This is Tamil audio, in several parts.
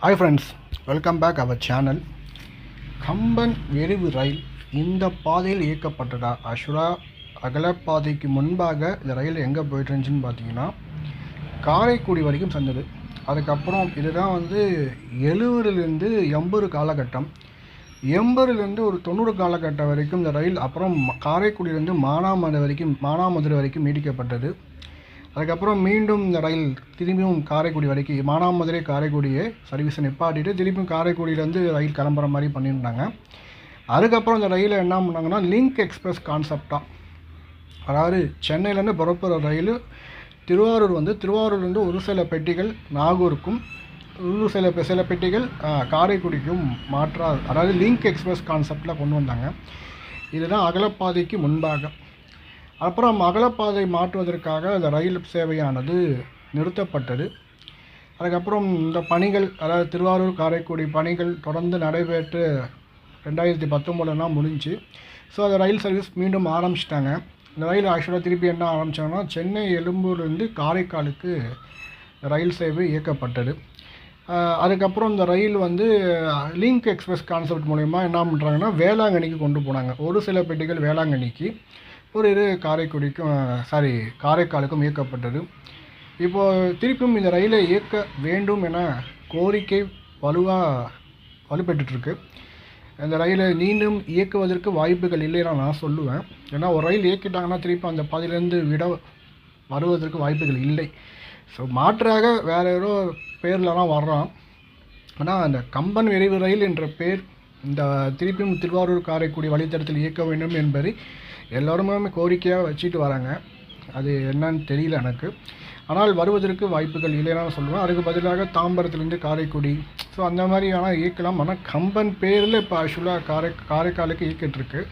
Hi friends welcome back our channel Kamban வெறிவு ரயில் இந்த பாதையில் இயக்கப்பட்டதா? அசுரா அகலப்பாதைக்கு முன்பாக இந்த ரயில் எங்கே போயிட்டு இருந்துச்சுன்னு பார்த்தீங்கன்னா காரைக்குடி வரைக்கும் சென்றது அதுக்கப்புறம் இதுதான் வந்து எழுவதுலேருந்து எண்பது காலகட்டம். எண்பதுலேருந்து ஒரு தொண்ணூறு காலகட்டம் வரைக்கும் இந்த ரயில் அப்புறம் காரைக்குடியிலேருந்து மானாமதுரை வரைக்கும் மானாமதுரை வரைக்கும் நீடிக்கப்பட்டது அதுக்கப்புறம் மீண்டும் இந்த ரயில் திரும்பியும் காரைக்குடி வரைக்கும் மானாமதுரை காரைக்குடியை சர்வீஸை நிப்பாட்டிட்டு திரும்பியும் காரைக்குடியிலேருந்து ரயில் கிளம்புற மாதிரி பண்ணியிருந்தாங்க. அதுக்கப்புறம் இந்த ரயிலை என்ன பண்ணாங்கன்னா லிங்க் எக்ஸ்பிரஸ் கான்செப்டாக அதாவது சென்னையிலேருந்து புறப்படுற ரயில் திருவாரூர் வந்து திருவாரூர்லேருந்து ஒரு சில பெட்டிகள் நாகூருக்கும் ஒரு சில பெ- சில பெட்டிகள் காரைக்குடிக்கும் மாற்றா அதாவது லிங்க் எக்ஸ்பிரஸ் கான்செப்டில் கொண்டு வந்தாங்க. இதுதான் அகலப்பாதைக்கு முன்பாக. அப்புறம் அகலப்பாதை மாற்றுவதற்காக அந்த ரயில் சேவையானது நிறுத்தப்பட்டது. அதுக்கப்புறம் இந்த பணிகள் அதாவது திருவாரூர் காரைக்குடி பணிகள் தொடர்ந்து நடைபெற்று ரெண்டாயிரத்தி பத்தொம்போதுலாம் முடிஞ்சு ஸோ அந்த ரயில் சர்வீஸ் மீண்டும் ஆரம்பிச்சிட்டாங்க. இந்த ரயில் ஆக்சுவலாக திருப்பி என்ன ஆரம்பிச்சாங்கன்னா சென்னை எழும்பூர்லேருந்து காரைக்காலுக்கு ரயில் சேவை இயக்கப்பட்டது. அதுக்கப்புறம் இந்த ரயில் வந்து லிங்க் எக்ஸ்பிரஸ் கான்செப்ட் மூலயமா என்ன பண்ணுறாங்கன்னா வேளாங்கண்ணிக்கு கொண்டு போனாங்க. ஒரு சில பெட்டிகள் வேளாங்கண்ணிக்கு. ஒரு இது காரைக்குடிக்கும் சாரி காரைக்காலுக்கும் இயக்கப்பட்டது. இப்போது திருப்பியும் இந்த ரயிலை இயக்க வேண்டும் என கோரிக்கை வலுவாக வலுப்பெற்றுருக்கு இந்த ரயிலை மீண்டும் இயக்குவதற்கு வாய்ப்புகள் இல்லைன்னு நான் சொல்லுவேன். ஏன்னா ஒரு ரயில் இயக்கிட்டாங்கன்னா திருப்பி அந்த பாதையிலேருந்து விட வருவதற்கு வாய்ப்புகள் இல்லை. ஸோ மாற்றாக வேறு ஏதோ பேர்லலாம் வர்றான். ஆனால் அந்த கம்பன் விரைவு ரயில் என்ற பேர் இந்த திருப்பியும் திருவாரூர் காரைக்குடி வழித்தடத்தில் இயக்க வேண்டும் என்பதை எல்லோருமே கோரிக்கையாக வச்சுட்டு வராங்க. அது என்னன்னு தெரியல எனக்கு. ஆனால் வருவதற்கு வாய்ப்புகள் இல்லைன்னு சொல்லுவேன். அதுக்கு பதிலாக தாம்பரத்துலேருந்து காரைக்குடி. ஸோ அந்த மாதிரி ஆனால் இயக்கலாம். ஆனால் கம்பன் பேரில் இப்போ ஆக்சுவலாக காரை காரைக்காலுக்கு இயக்கிட்டுருக்கு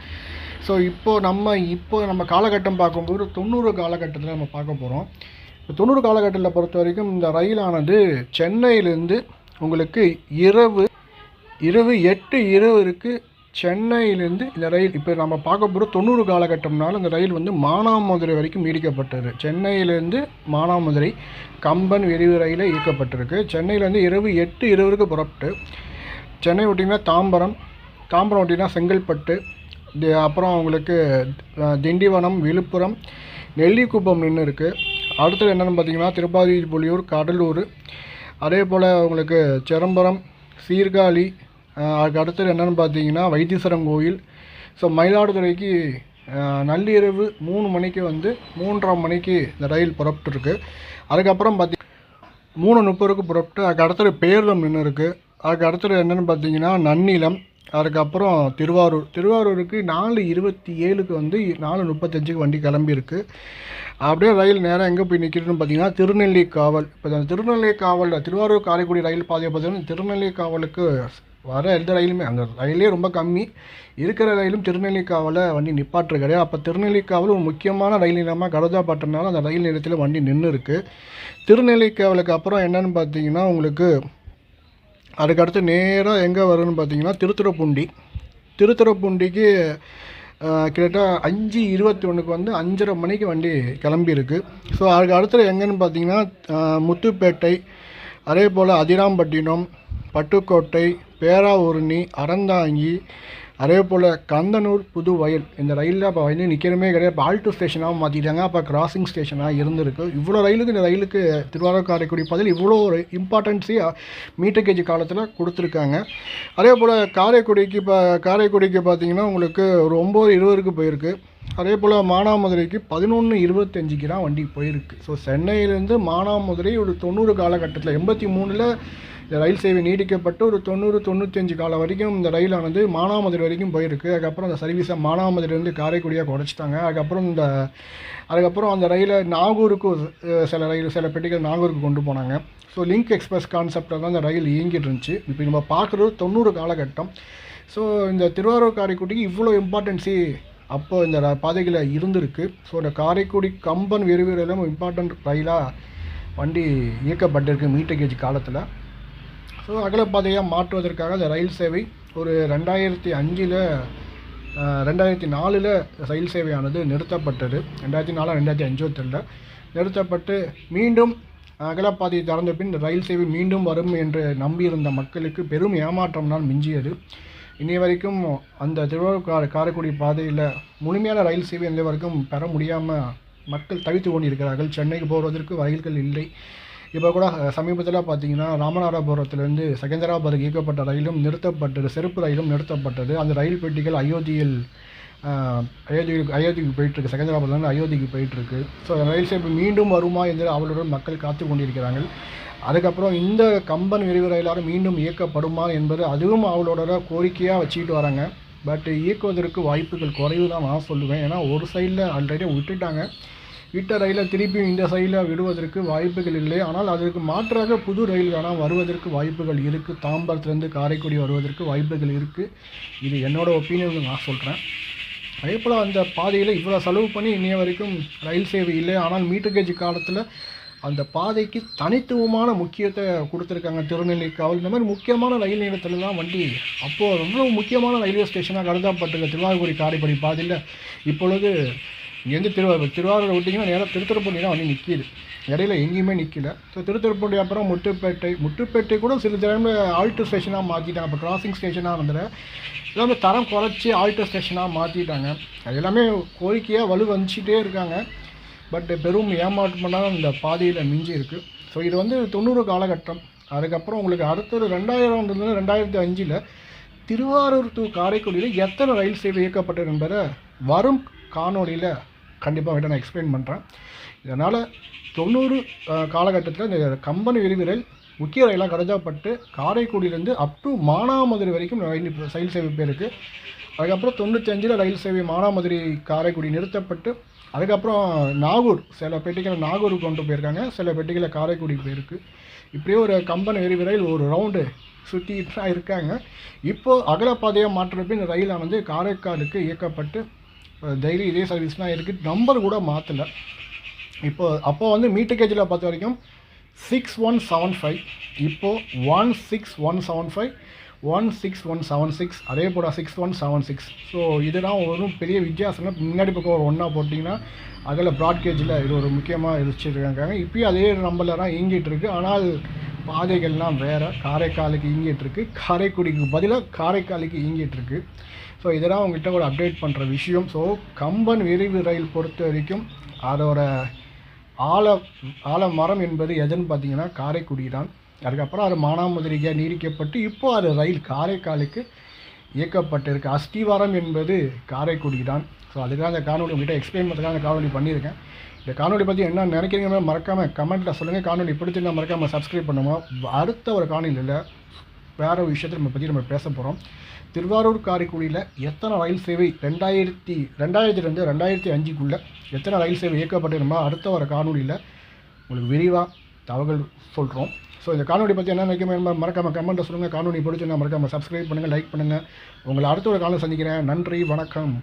ஸோ இப்போது நம்ம இப்போ நம்ம காலகட்டம் பார்க்கும்போது தொண்ணூறு காலகட்டத்தில் நம்ம பார்க்க போகிறோம் இப்போ தொண்ணூறு காலகட்டத்தில் பொறுத்த வரைக்கும் இந்த ரயிலானது சென்னையிலேருந்து உங்களுக்கு இரவு இரவு எட்டு இருபதுக்கு சென்னையிலேருந்து இந்த ரயில் இப்போ நம்ம பார்க்க போகிற தொண்ணூறு காலகட்டம்னால இந்த ரயில் வந்து மானாமதுரை வரைக்கும் நீடிக்கப்பட்டது. சென்னையிலேருந்து மானாமதுரை கம்பன் விரைவு ரயிலே இயக்கப்பட்டிருக்கு. சென்னையிலேருந்து இரவு எட்டு இருபதுக்கு புறப்பட்டு சென்னை ஒட்டிங்கன்னா தாம்பரம் தாம்பரம் விட்டிங்கன்னா செங்கல்பட்டு தி- அப்புறம் உங்களுக்கு திண்டிவனம் விழுப்புரம் நெல்லிக்குப்பம் நின்று இருக்குது அடுத்தது என்னென்னு பார்த்தீங்கன்னா திருப்பாதிபுலியூர் கடலூர். அதே போல் உங்களுக்கு சிதம்பரம் சீர்காழி அதுக்கு அடுத்தது என்னென்னு பார்த்தீங்கன்னா வைத்தீஸ்வரம் கோயில். ஸோ மயிலாடுதுறைக்கு நள்ளிரவு மூணு மணிக்கு வந்து மூன்றரை மணிக்கு இந்த ரயில் புறப்பட்டுருக்கு. அதுக்கப்புறம் பார்த்தி மூணு முப்பதுக்கு புறப்பட்டு அதுக்கு அடுத்தது பேரளம் நின்று இருக்குது அதுக்கு அடுத்தது என்னென்னு பார்த்தீங்கன்னா நன்னிலம். அதுக்கப்புறம் திருவாரூர். திருவாரூருக்கு நாலு இருபத்தி ஏழுக்கு வந்து நாலு முப்பத்தஞ்சுக்கு வண்டி கிளம்பியிருக்கு. அப்படியே ரயில் நேராக எங்கே போய் நிற்கிறதுன்னு பார்த்தீங்கன்னா திருநெல்லிக்காவல் இப்போ இந்த காவலில் திருவாரூர் காரைக்குடி ரயில் பாதையை பார்த்தீங்கன்னா திருநெல்லிக்காவலுக்கு வர எந்த ரயிலுமே அந்த ரயிலே ரொம்ப கம்மி. இருக்கிற ரயிலும் திருநெல்லிக்காவில் வண்டி நிப்பாட்டு கிடையாது. அப்போ திருநெல்லிக்காவில் ஒரு முக்கியமான ரயில் நிலையமாக கருதப்பட்டனால அந்த ரயில் நிலையத்தில் வண்டி நின்று இருக்குது திருநெல்லிக்காவலுக்கு அப்புறம் என்னன்னு பார்த்தீங்கன்னா உங்களுக்கு அதுக்கடுத்து நேராக எங்கே வரும்னு பார்த்தீங்கன்னா திருத்துறைப்பூண்டி. திருத்துறைப்பூண்டிக்கு கிட்டத்தட்ட அஞ்சு இருபத்தி ஒன்றுக்கு வந்து அஞ்சரை மணிக்கு வண்டி கிளம்பியிருக்கு. ஸோ அதுக்கு அடுத்தது எங்கேன்னு பார்த்தீங்கன்னா முத்துப்பேட்டை அதே போல் அதிராம்பட்டினம் பட்டுக்கோட்டை பேராவூரணி அறந்தாங்கி அதே போல் கந்தனூர் புது வயல். இந்த ரயிலில் அப்போ வந்து நிற்கிறமே கிடையாது. இப்போ ஆல்ட்டு ஸ்டேஷனாக மாற்றிட்டாங்க அப்போ கிராசிங் ஸ்டேஷனாக இருந்திருக்கு. இவ்வளோ ரயிலுக்கு இந்த ரயிலுக்கு திருவாரூர் காரைக்குடி பதில் இவ்வளோ ஒரு இம்பார்ட்டன்ஸையாக மீட்டர் கேஜி காலத்தில் கொடுத்துருக்காங்க. அதே போல் காரைக்குடிக்கு இப்போ காரைக்குடிக்கு பார்த்தீங்கன்னா உங்களுக்கு ஒரு ஒம்பது இருபதுக்கு போயிருக்கு. அதே போல் மானாமதுரைக்கு பதினொன்று இருபத்தஞ்சுக்கு தான் வண்டி போயிருக்கு. ஸோ சென்னையிலேருந்து மானாமதுரை ஒரு தொண்ணூறு காலகட்டத்தில் எண்பத்தி மூணில் இந்த ரயில் சேவை நீடிக்கப்பட்டு ஒரு தொண்ணூறு தொண்ணூத்தஞ்சு காலம் வரைக்கும் இந்த ரயிலானது மானாமதுரை வரைக்கும் போயிருக்கு. அதுக்கப்புறம் அந்த சர்வீஸை மானாமதுரையிலேருந்து காரைக்குடியாக குறைச்சிட்டாங்க அதுக்கப்புறம் இந்த அதுக்கப்புறம் அந்த ரயிலை நாகூருக்கு சில ரயில் சில பெட்டிகள் நாகூருக்கு கொண்டு போனாங்க. ஸோ லிங்க் எக்ஸ்பிரஸ் கான்செப்டில் தான் அந்த ரயில் இயங்கிட்டு இருந்துச்சு. இப்போ நம்ம பார்க்குறது தொண்ணூறு காலகட்டம். ஸோ இந்த திருவாரூர் காரைக்குடிக்கு இவ்வளோ இம்பார்ட்டன்ஸி அப்போ இந்த ர- பாதைகளில் இருந்திருக்கு. ஸோ இந்த காரைக்குடி கம்பன் விரைவு இம்பார்ட்டண்ட் இம்பார்ட்டன்ட் ரயிலாக வண்டி இயக்கப்பட்டிருக்கு மீட்டர் கேஜ் காலத்தில். ஸோ அகலப்பாதையாக மாற்றுவதற்காக இந்த ரயில் சேவை ஒரு ரெண்டாயிரத்தி அஞ்சில் ரெண்டாயிரத்தி நாலில் ரயில் சேவையானது நிறுத்தப்பட்டது. ரெண்டாயிரத்தி நாலு ரெண்டாயிரத்தி அஞ்சு நிறுத்தப்பட்டு மீண்டும் அகலப்பாதை திறந்த பின் ரயில் சேவை மீண்டும் வரும் என்று நம்பியிருந்த மக்களுக்கு பெரும் ஏமாற்றம் தான் மிஞ்சியது. இன்னை வரைக்கும் அந்த திருவாரூர் கா காரைக்குடி பாதையில் முழுமையான ரயில் சேவை இந்த வரைக்கும் பெற முடியாமல் மக்கள் தவித்து கொண்டிருக்கிறார்கள். சென்னைக்கு போவதற்கு ரயில்கள் இல்லை. இப்போ கூட சமீபத்தில் பார்த்தீங்கன்னா ராமநாதபுரத்துலேருந்து செகந்தராபாத்துக்கு இயக்கப்பட்ட ரயிலும் நிறுத்தப்பட்டது செருப்பு ரயிலும் நிறுத்தப்பட்டது. அந்த ரயில் பெட்டிகள் அயோத்தியில் அயோத்திக்கு அயோத்திக்கு போயிட்டுருக்கு. செகந்தராபாத்லேருந்து அயோத்திக்கு போயிட்டுருக்கு. ஸோ ரயில் சேவை மீண்டும் வருமா என்று அவளுடன் மக்கள் காத்து கொண்டிருக்கிறார்கள். அதுக்கப்புறம் இந்த கம்பன் விரைவு ரயிலாரும் மீண்டும் இயக்கப்படுமா என்பது அதுவும் அவளோட கோரிக்கையாக வச்சுக்கிட்டு வராங்க. பட் இயக்குவதற்கு வாய்ப்புகள் குறைவு தான் நான் சொல்லுவேன். ஏன்னா ஒரு சைடில் ஆல்ரெடி விட்டுட்டாங்க. விட்ட ரயிலை திருப்பியும் இந்த சைடில் விடுவதற்கு வாய்ப்புகள் இல்லை. ஆனால் அதற்கு மாற்றாக புது ரயில் வேணால் வருவதற்கு வாய்ப்புகள் இருக்குது தாம்பரத்துலேருந்து காரைக்குடி வருவதற்கு வாய்ப்புகள் இருக்குது இது என்னோடய ஒப்பீனியன் நான் சொல்கிறேன் அதே போல் அந்த பாதையில் இவ்வளோ செலவு பண்ணி இன்னைய வரைக்கும் ரயில் சேவை இல்லை. ஆனால் மீட்டர் கேஜ் காலத்தில் அந்த பாதைக்கு தனித்துவமான முக்கியத்தை கொடுத்துருக்காங்க திருநெல்வேலிக்காவல் இந்த மாதிரி முக்கியமான ரயில் நிலையத்தில் தான் வண்டி அப்போது ரொம்ப முக்கியமான ரயில்வே ஸ்டேஷனாக கருதப்பட்டிருக்க. திருவாரூர் காரைப்படி பாதையில். இப்பொழுது இங்கேருந்து திருவாரூர் திருவாரூர் விட்டிங்கன்னா நேராக திருத்துறைப்பூண்டி தான் வந்து நிற்கிது இடையில எங்கேயுமே நிற்கல ஸோ திருத்துறைப்பூண்டி அப்புறம் முட்டுப்பேட்டை முட்டுப்பேட்டை கூட சில டைமில் ஆல்ட்டு ஸ்டேஷனாக மாற்றிட்டாங்க அப்போ கிராசிங் ஸ்டேஷனாக இருந்தது எல்லாமே தரம் குறைச்சி ஆல்ட்டு ஸ்டேஷனாக மாற்றிட்டாங்க அது எல்லாமே கோரிக்கையாக வலு வந்துச்சிட்டே இருக்காங்க. பட் பெரும் ஏமாற்றம்னா இந்த பாதையில் மிஞ்சி இருக்குது ஸோ இது வந்து தொண்ணூறு காலகட்டம். அதுக்கப்புறம் உங்களுக்கு அடுத்தது ரெண்டாயிரம்ன்றது ரெண்டாயிரத்தி அஞ்சில் திருவாரூர் டு காரைக்குடியில் எத்தனை ரயில் சேவை இயக்கப்பட்டது என்பதை வரும் காணொளியில் கண்டிப்பாக விட நான் எக்ஸ்பிளைன் பண்ணுறேன் இதனால் தொண்ணூறு காலகட்டத்தில் இந்த கம்பன் விரிவு ரயில் முக்கிய ரயிலாக கருதப்பட்டு காரைக்குடியிலேருந்து அப் டு மானாமதுரை வரைக்கும் ரயில் ரயில் சேவை பேருக்கு அதுக்கப்புறம் தொண்ணூத்தஞ்சில் ரயில் சேவை மானாமதுரை காரைக்குடி நிறுத்தப்பட்டு அதுக்கப்புறம் நாகூர் சில பெட்டிகளை நாகூர் கொண்டு போயிருக்காங்க. சில பெட்டிகளை காரைக்குடி போயிருக்கு. இப்படியே ஒரு கம்பன் விரிவு ரயில் ஒரு ரவுண்டு சுற்றிட்டு தான் இருக்காங்க. இப்போது அகலப்பாதையாக மாற்றப்பின் பின் ரயிலானது காரைக்காலுக்கு இயக்கப்பட்டு டெய்லி இதே சர்வீஸ் தான் இருக்குது நம்பர் கூட மாற்றலை இப்போ அப்போ வந்து மீட்டர் கேஜில் பார்த்த வரைக்கும் சிக்ஸ் ஒன் செவன் ஃபைவ் இப்போது one six one seven five one six one seven six அதே போல் six one seven six so இதெல்லாம் ஒன்றும் பெரிய வித்தியாசம்னா முன்னாடி பக்கம் ஒரு ஒன்றா போட்டிங்கன்னா அதில் ப்ராட்கேஜில் இது ஒரு முக்கியமாக இருக்காங்க இப்போயும் அதே நம்பரில் தான் இயங்கிட்டு இருக்கு. ஆனால் பாதைகள்லாம் வேறு. காரைக்காலுக்கு இயங்கிட்டு இருக்கு. காரைக்குடிக்கு பதிலாக காரைக்காலுக்கு இயங்கிட்டு இருக்கு. ஸோ இதெல்லாம் உங்கள்கிட்ட ஒரு அப்டேட் பண்ணுற விஷயம். ஸோ கம்பன் விரைவு ரயில் பொறுத்த வரைக்கும் அதோட ஆல ஆலமரம் என்பது எதுன்னு பார்த்தீங்கன்னா காரைக்குடி தான். அதுக்கப்புறம் அது மானாமுதிரியாக நீடிக்கப்பட்டு இப்போது அது ரயில் காரைக்காலுக்கு இயக்கப்பட்டிருக்கு. அஸ்திவாரம் என்பது காரைக்குடி தான். ஸோ அதுக்காக அந்த காணொலி உங்கள்கிட்ட எக்ஸ்பிளைன் பண்ணுறதுக்காக அந்த காணொலி பண்ணியிருக்கேன். இந்த காணொலி பற்றி என்ன நினைக்கிறீங்க மறக்காமல் கமெண்ட்டில் சொல்லுங்கள் காணொலி பிடிச்சிருந்தா மறக்காமல் சப்ஸ்கிரைப் பண்ணுவோம் அடுத்த ஒரு காணொலியில் வேறு விஷயத்தை நம்ம பற்றி நம்ம பேச போகிறோம் திருவாரூர் காரைக்குடியில் எத்தனை ரயில் சேவை ரெண்டாயிரத்தி ரெண்டாயிரத்துலேருந்து ரெண்டாயிரத்தி அஞ்சுக்குள்ளே எத்தனை ரயில் சேவை இயக்கப்பட்டிருந்தோ அடுத்த வர காணொலியில் உங்களுக்கு விரிவாக தகவல் சொல்கிறோம் ஸோ இந்த காணொலி பற்றி என்ன நினைக்க மறக்காமல் கமெண்ட்டை சொல்லுங்கள் காணொலி பிடிச்சிருந்தா மறக்காமல் சப்ஸ்கிரைப் பண்ணுங்கள் லைக் பண்ணுங்கள் உங்களை அடுத்த ஒரு காலம் சந்திக்கிறேன். நன்றி வணக்கம்.